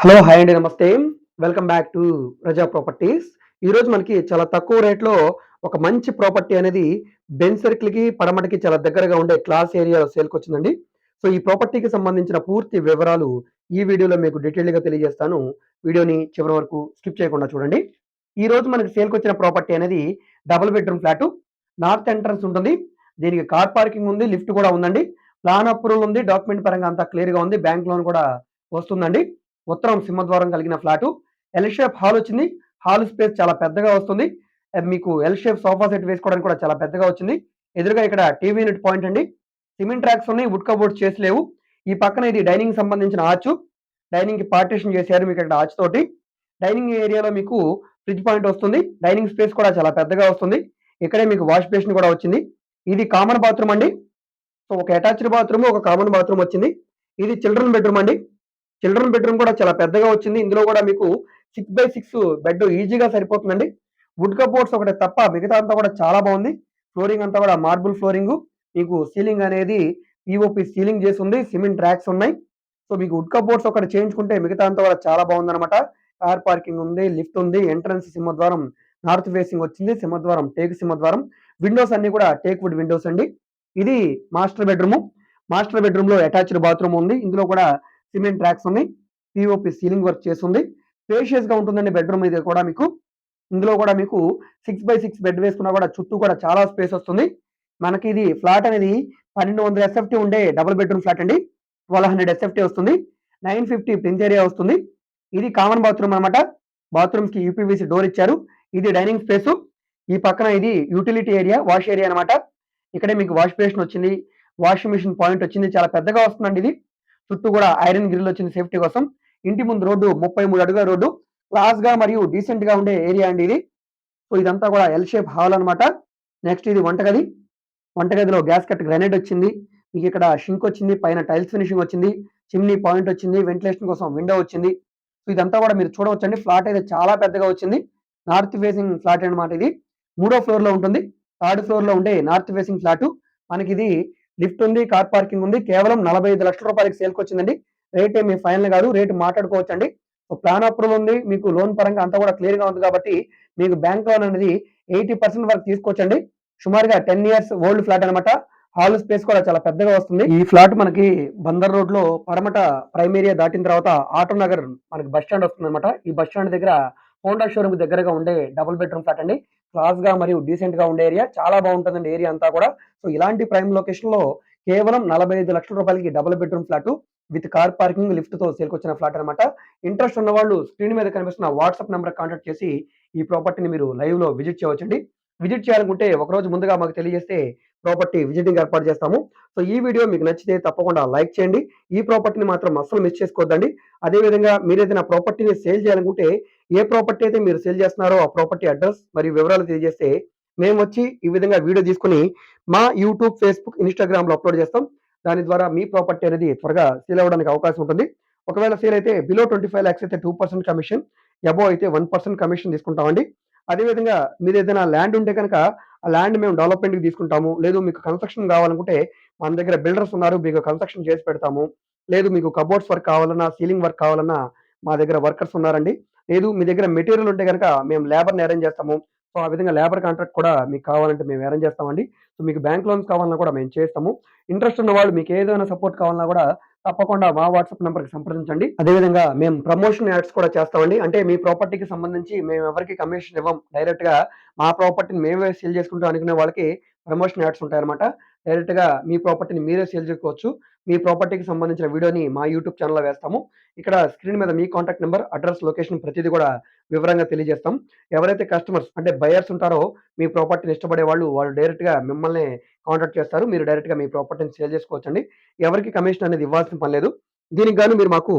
Hello hi అండి నమస్తే. Welcome back to Praja properties. ఈరోజు మనకి చాలా తక్కువ రేట్లో ఒక మంచి ప్రాపర్టీ అనేది బెన్ సర్కిల్కి పడమటికి చాలా దగ్గరగా ఉండే క్లాస్ ఏరియాలో సేల్కి వచ్చిందండి. సో ఈ ప్రాపర్టీకి సంబంధించిన పూర్తి వివరాలు ఈ వీడియోలో మీకు డీటెయిల్గా తెలియజేస్తాను. వీడియోని చివరి వరకు స్కిప్ చేయకుండా చూడండి. ఈ రోజు మనకి సేల్కి వచ్చిన ప్రాపర్టీ అనేది double bedroom flat. North entrance ఉంటుంది. దీనికి కార్ పార్కింగ్ ఉంది లిఫ్ట్ కూడా ఉందండి. ప్లాన్ అప్రూవల్ ఉంది డాక్యుమెంట్ పరంగా అంతా క్లియర్గా ఉంది. బ్యాంక్ లోన్ కూడా వస్తుందండి. ఉత్తరం సింహద్వారం కలిగిన ఫ్లాటు. ఎల్ షేప్ హాల్ వచ్చింది. హాల్ స్పేస్ చాలా పెద్దగా వస్తుంది. Eh, మీకు ఎల్ షేప్ సోఫా సెట్ వేసుకోవడానికి కూడా చాలా పెద్దగా వచ్చింది. ఎదురుగా ఇక్కడ టీవీ యూనిట్ పాయింట్ అండి. సిమెంట్ ట్రాక్స్ ఉన్నాయి. వుడ్ కబోర్డ్స్ చేసి లేవు. ఈ పక్కన ఇది డైనింగ్ సంబంధించిన ఆచు డైనింగ్కి పార్టీషన్ చేశారు మీకు ఇక్కడ ఆచు తోటి. డైనింగ్ ఏరియాలో మీకు ఫ్రిడ్జ్ పాయింట్ వస్తుంది. డైనింగ్ స్పేస్ కూడా చాలా పెద్దగా వస్తుంది. ఇక్కడే మీకు వాష్ బేసిన్ కూడా వచ్చింది. ఇది కామన్ బాత్రూమ్ అండి. సో ఒక అటాచ్డ్ బాత్రూమ్ ఒక కామన్ బాత్రూమ్ వచ్చింది. ఇది చిల్డ్రన్ బెడ్రూమ్ అండి. చిల్డ్రన్ బెడ్రూమ్ కూడా చాలా పెద్దగా వచ్చింది. ఇందులో కూడా మీకు సిక్స్ బై సిక్స్ బెడ్ ఈజీగా సరిపోతుందండి. వుడ్ కబోర్డ్స్ ఒకటే తప్ప మిగతా అంతా కూడా చాలా బాగుంది. ఫ్లోరింగ్ అంతా కూడా మార్బుల్ ఫ్లోరింగ్ మీకు సీలింగ్ అనేది పిఓపి సీలింగ్ చేసి ఉంది. సిమెంట్ ట్రాక్స్ ఉన్నాయి. సో మీకు వుడ్ కబోర్డ్స్ ఒకటి చేయించుకుంటే మిగతా అంతా కూడా చాలా బాగుంది అనమాట కార్ పార్కింగ్ ఉంది లిఫ్ట్ ఉంది ఎంట్రన్స్ సింహద్వారం నార్త్ ఫేసింగ్ వచ్చింది సింహద్వారం టేక్ సింహద్వారం. విండోస్ అన్ని కూడా టేక్ వుడ్ విండోస్ అండి. ఇది మాస్టర్ బెడ్రూమ్ మాస్టర్ బెడ్రూమ్లో అటాచ్డ్ బాత్రూమ్ ఉంది. ఇందులో కూడా సిమెంట్ ట్రాక్స్ ఉన్నాయి. పిఓపి సీలింగ్ వర్క్ చేస్తుంది. స్పేషియస్గా ఉంటుందండి బెడ్రూమ్ ఇది కూడా మీకు. ఇందులో కూడా మీకు సిక్స్ బై సిక్స్ బెడ్ వేసుకున్నా కూడా చుట్టూ కూడా చాలా స్పేస్ వస్తుంది. మనకి ఇది ఫ్లాట్ అనేది పన్నెండు వందల ఎస్ఎఫ్టీ ఉండే డబుల్ బెడ్రూమ్ ఫ్లాట్ అండి. ట్వెల్వ్ హండ్రెడ్ ఎస్ఎఫ్టీ వస్తుంది. నైన్ ఫిఫ్టీ ప్రింట్ ఏరియా వస్తుంది. ఇది కామన్ బాత్రూమ్ అనమాట బాత్రూమ్కి యూపీవీసీ డోర్ ఇచ్చారు. ఇది డైనింగ్ స్పేస్ ఈ పక్కన ఇది యూటిలిటీ ఏరియా వాష్ ఏరియా అనమాట ఇక్కడే మీకు వాష్ బేషన్ వచ్చింది. వాషింగ్ మిషన్ పాయింట్ వచ్చింది. చాలా పెద్దగా వస్తుందండి ఇది. చుట్టూ కూడా ఐరన్ గ్రిల్ వచ్చింది సేఫ్టీ కోసం. ఇంటి ముందు రోడ్డు ముప్పై మూడు అడుగుల రోడ్డు. క్లాస్గా మరియు డీసెంట్గా ఉండే ఏరియా అండి ఇది. సో ఇదంతా కూడా ఎల్ షేప్ హాల్ అనమాట నెక్స్ట్ ఇది వంటగది. వంటగదిలో గ్యాస్ కట్ గ్రానైట్ వచ్చింది. మీకు ఇక్కడ షింక్ వచ్చింది పైన టైల్స్ ఫినిషింగ్ వచ్చింది. చిమ్నీ పాయింట్ వచ్చింది వెంటిలేషన్ కోసం విండో వచ్చింది. సో ఇదంతా కూడా మీరు చూడవచ్చండి. ఫ్లాట్ అయితే చాలా పెద్దగా వచ్చింది. నార్త్ ఫేసింగ్ ఫ్లాట్ అనమాట ఇది. మూడో ఫ్లోర్లో ఉంటుంది. థర్డ్ ఫ్లోర్లో ఉండే నార్త్ ఫేసింగ్ ఫ్లాట్ మనకి ఇది లిఫ్ట్ ఉంది కార్ పార్కింగ్ ఉంది కేవలం నలభై ఐదు లక్షల రూపాయలకి సేల్కి వచ్చిందండి. రేట్ ఏమి ఫైనల్ కాదు రేటు మాట్లాడుకోవచ్చు అండి ప్లాన్ అప్రూవల్ ఉంది మీకు లోన్ పరంగా అంతా కూడా క్లియర్గా ఉంది కాబట్టి మీకు బ్యాంక్ లోన్ అనేది ఎయిటీ పర్సెంట్ వరకు తీసుకోవచ్చండి. సుమారుగా టెన్ ఇయర్స్ ఓల్డ్ ఫ్లాట్ అనమాట హాల్ స్పేస్ కూడా చాలా పెద్దగా వస్తుంది. ఈ ఫ్లాట్ మనకి బందర్ రోడ్లో పరమట ప్రైమ్ ఏరియా దాటిన తర్వాత ఆటో నగర్ మనకి బస్ స్టాండ్ వస్తుంది అనమాట ఈ బస్ స్టాండ్ దగ్గర హోండా షోరూమ్ దగ్గరగా ఉండే డబుల్ బెడ్రూమ్ ఫ్లాట్ అండి. క్లాస్గా మరియు డీసెంట్గా ఉండే ఏరియా చాలా బాగుంటుందండి ఏరియా అంతా కూడా. సో ఇలాంటి ప్రైమ్ లొకేషన్లో కేవలం నలభై ఐదు లక్షల రూపాయలకి double bedroom flat with car parking లిఫ్ట్తో సేల్కొచ్చిన ఫ్లాట్ అనమాట ఇంట్రెస్ట్ ఉన్న వాళ్ళు స్క్రీన్ మీద కనిపిస్తున్న వాట్సాప్ నెంబర్ కాంటాక్ట్ చేసి ఈ ప్రాపర్టీని మీరు లైవ్లో విజిట్ చేయవచ్చండి. విజిట్ చేయాలనుకుంటే ఒక రోజు ముందుగా మాకు తెలియజేస్తే ప్రాపర్టీ విజిటింగ్ ఏర్పాటు చేస్తాము. సో ఈ వీడియో మీకు నచ్చితే తప్పకుండా లైక్ చేయండి. ఈ ప్రాపర్టీని మాత్రం అస్సలు మిస్ చేసుకోవద్దండి అదేవిధంగా మీరు ఏదైనా ప్రాపర్టీని సేల్ చేయాలనుకుంటే ఏ ప్రాపర్టీ అయితే మీరు సేల్ చేస్తున్నారో ఆ ప్రాపర్టీ అడ్రస్ మరియు వివరాలు తెలియజేస్తే మేము వచ్చి ఈ విధంగా వీడియో తీసుకుని మా యూట్యూబ్ ఫేస్బుక్ ఇన్స్టాగ్రామ్లో అప్లోడ్ చేస్తాం. దాని ద్వారా మీ ప్రాపర్టీ అనేది త్వరగా సేల్ అవ్వడానికి అవకాశం ఉంటుంది. ఒకవేళ సేల్ అయితే బిలో ట్వంటీ ఫైవ్ ల్యాక్స్ అయితే టూ పర్సెంట్ కమిషన్ అబో అయితే వన్ పర్సెంట్ కమిషన్ తీసుకుంటామండి. అదేవిధంగా మీరు ఏదైనా ల్యాండ్ ఉంటే కనుక ఆ ల్యాండ్ మేము డెవలప్మెంట్కి తీసుకుంటాము. లేదు మీకు కన్స్ట్రక్షన్ కావాలనుకుంటే మన దగ్గర బిల్డర్స్ ఉన్నారు మీకు కన్స్ట్రక్షన్ చేసి పెడతాము. లేదు మీకు కబోర్డ్స్ వర్క్ కావాలన్నా సీలింగ్ వర్క్ కావాలన్నా మా దగ్గర వర్కర్స్ ఉన్నారండి. లేదు మీ దగ్గర మెటీరియల్ ఉంటే కనుక మేము లేబర్ని అరేంజ్ చేస్తాము. సో ఆ విధంగా లేబర్ కాంట్రాక్ట్ కూడా మీకు కావాలంటే మేము అరేంజ్ చేస్తామండి. సో మీకు బ్యాంక్ లోన్స్ కావాలన్నా కూడా మేము చేస్తాము. ఇంట్రెస్ట్ ఉన్న వాళ్ళు మీకు ఏదైనా సపోర్ట్ కావాలన్నా కూడా తప్పకుండా మా వాట్సాప్ నెంబర్కి సంప్రదించండి. అదేవిధంగా మేము ప్రమోషన్ యాడ్స్ కూడా చేస్తామండి. అంటే మీ ప్రాపర్టీకి సంబంధించి మేము ఎవరికి కమిషన్ ఇవ్వం డైరెక్ట్గా మా ప్రాపర్టీని మేమే సేల్ చేసుకుంటాం అనుకునే వాళ్ళకి ప్రమోషన్ యాడ్స్ ఉంటాయన్నమాట. డైరెక్ట్గా మీ ప్రాపర్టీని మీరే సేల్ చేసుకోవచ్చు. మీ ప్రాపర్టీకి సంబంధించిన వీడియోని మా యూట్యూబ్ ఛానల్లో వేస్తాము. ఇక్కడ స్క్రీన్ మీద మీ కాంటాక్ట్ నెంబర్ అడ్రస్ లొకేషన్ ప్రతిదీ కూడా వివరంగా తెలియజేస్తాం. ఎవరైతే కస్టమర్స్ అంటే బయర్స్ ఉంటారో మీ ప్రాపర్టీని ఇష్టపడే వాళ్ళు వాళ్ళు డైరెక్ట్గా మిమ్మల్ని కాంటాక్ట్ చేస్తారు. మీరు డైరెక్ట్గా మీ ప్రాపర్టీని సేల్ చేసుకోవచ్చండి. ఎవరికి కమిషన్ అనేది ఇవ్వాల్సిన పని లేదు. దీనికి గాను మీరు మాకు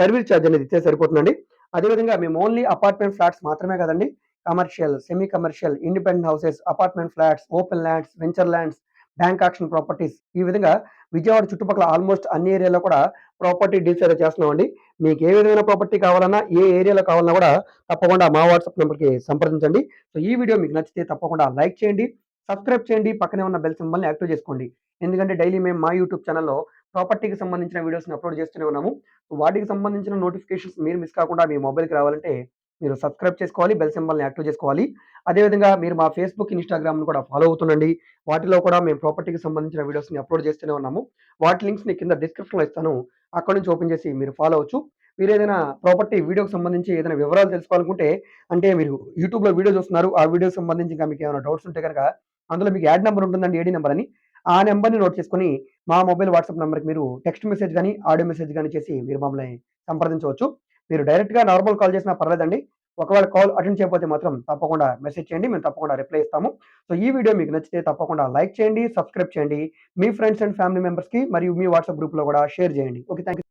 సర్వీస్ ఛార్జ్ అనేది ఇచ్చే సరిపోతుందండి. అదేవిధంగా మేము ఓన్లీ అపార్ట్మెంట్ ఫ్లాట్స్ మాత్రమే కదండి. Commercial semi commercial independent houses apartment flats open lands venture lands bank auction properties ఈ విధంగా విజయవాడ చుట్టుపక్కల ఆల్మోస్ట్ అన్ని ఏరియాలో కూడా ప్రాపర్టీ డీల్స్ అయితే చేస్తున్నామండి. మీకు ఏ విధమైన ప్రాపర్టీ కావాలన్నా ఏ ఏరియాలో కావాలన్నా కూడా తప్పకుండా మా వాట్సాప్ నెంబర్కి సంప్రదించండి. సో ఈ వీడియో మీకు నచ్చితే తప్పకుండా లైక్ చేయండి సబ్స్క్రైబ్ చేయండి పక్కనే ఉన్న బెల్ సింబల్ని యాక్టివ్ చేసుకోండి. ఎందుకంటే డైలీ మేము మా యూట్యూబ్ ఛానల్లో ప్రాపర్టీకి సంబంధించిన వీడియోస్ని అప్లోడ్ చేస్తూనే ఉన్నాము. వాటికి సంబంధించిన నోటిఫికేషన్స్ మీరు మిస్ కాకుండా మీ మొబైల్‌కి రావాలంటే మీరు సబ్స్క్రైబ్ చేసుకోవాలి. బెల్ సింబల్‌ని యాక్టివ్ చేసుకోవాలి. అదేవిధంగా మీరు మా ఫేస్‌బుక్, ఇన్‌స్టాగ్రామ్‌ని కూడా ఫాలో అవుతుండండి. వాటిలో కూడా మేము ప్రాపర్టీకి సంబంధించిన వీడియోస్‌ని అప్‌లోడ్ చేస్తూనే ఉన్నాము. వాటి లింక్స్‌ని కింద డిస్క్రిప్షన్‌లో ఇస్తాను. అక్కడ నుంచి ఓపెన్ చేసి మీరు ఫాలో అవచ్చు మీరు ఏదైనా ప్రాపర్టీ వీడియోకి సంబంధించి ఏదైనా వివరాలు తెలుసుకోవాలనుకుంటే అంటే మీరు యూట్యూబ్‌లో వీడియో చూస్తున్నారు. ఆ వీడియోకి సంబంధించి ఇంకా ఏమైనా డౌట్స్ ఉంటే కనుక అందులో మీకు యాడ్ నెంబర్ ఉంటుందండి. ఏడీ నెంబర్ అని. ఆ నెంబర్ని నోట్ చేసుకుని మా మొబైల్ వాట్సాప్ నెంబర్కి మీరు టెక్స్ట్ మెసేజ్ కానీ ఆడియో మెసేజ్ కానీ చేసి మీరు మమ్మల్ని సంప్రదించవచ్చు. మీరు డైరెక్ట్‌గా నార్మల్ కాల్ చేసినా పర్లేదండి. ఒకవేళ కాల్ అటెండ్ చేయకపోతే మాత్రం తప్పకుండా మెసేజ్ చేయండి. మేము తప్పకుండా రిప్లై ఇస్తాము. సో ఈ వీడియో మీకు నచ్చితే తప్పకుండా లైక్ చేయండి, సబ్స్క్రైబ్ చేయండి. మీ ఫ్రెండ్స్ అండ్ ఫ్యామిలీ మెంబర్స్‌కి మరియు మీ వాట్సాప్ గ్రూప్‌లో కూడా షేర్ చేయండి. ఓకే. Thank you.